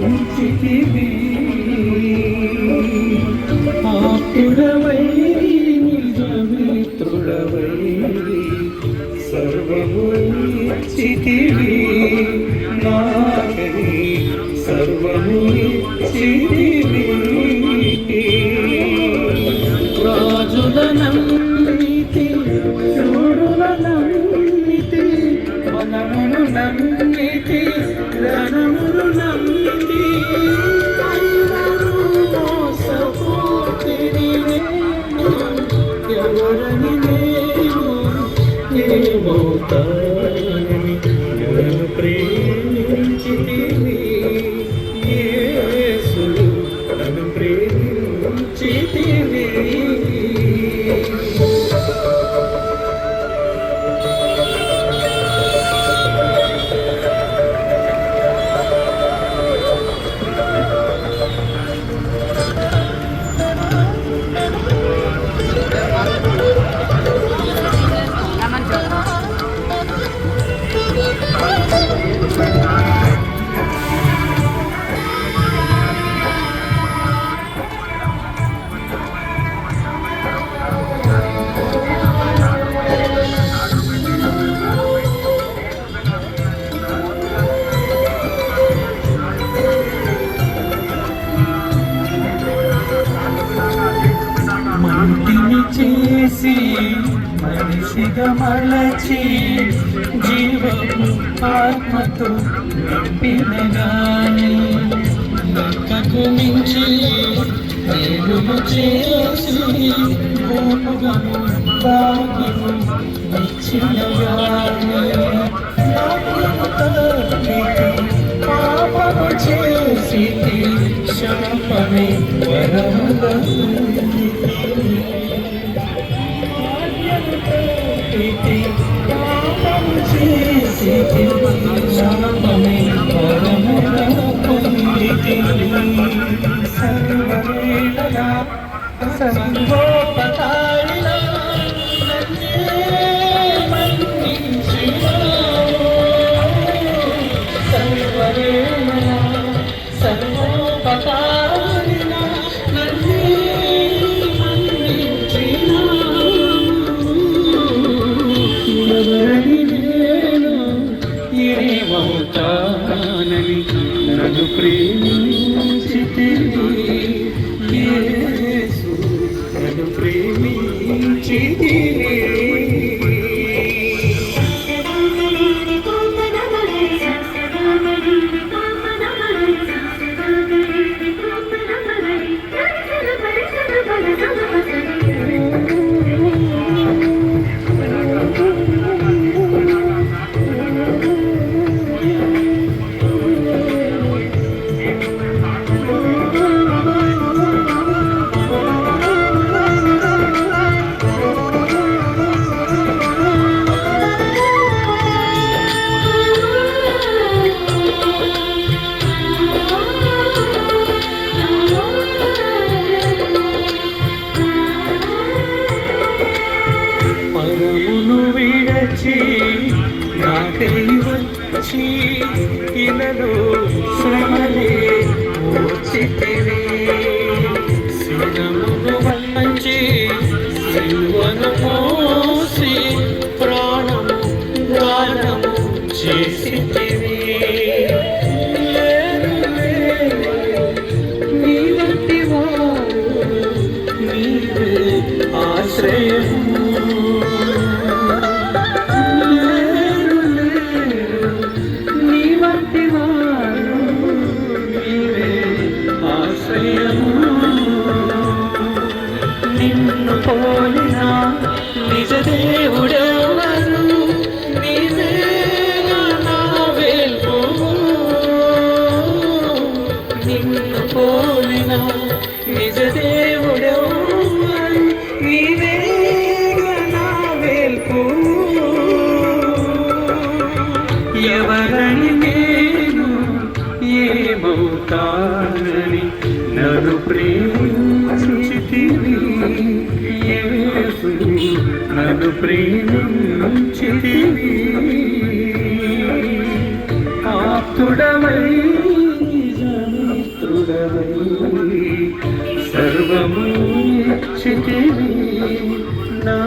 మంచితివి ఆప్తుడవై నిజమిత్రుడవై సర్వము చితివి నాకని సర్వము చితివి মমতা మలచి జీవము ఆత్మతో నింపినగాని లెక్కకు మించి దేవుడు చేసి భూములను బాగును ఇచ్చినగాని పాపము చేసి శాపమే వరముగా Thank you. ಋಷಿ ಇನಲೋ పోలిన నిజ దేవుడెవరు? నిన్ను పోలిన నిజ దేవుడెవరు? నీవే నా వేల్పు. ఎవరని నేను ఏమవుతా నన్ను ప్రేమించి ఆప్తుడమై సర్వము చితివి నా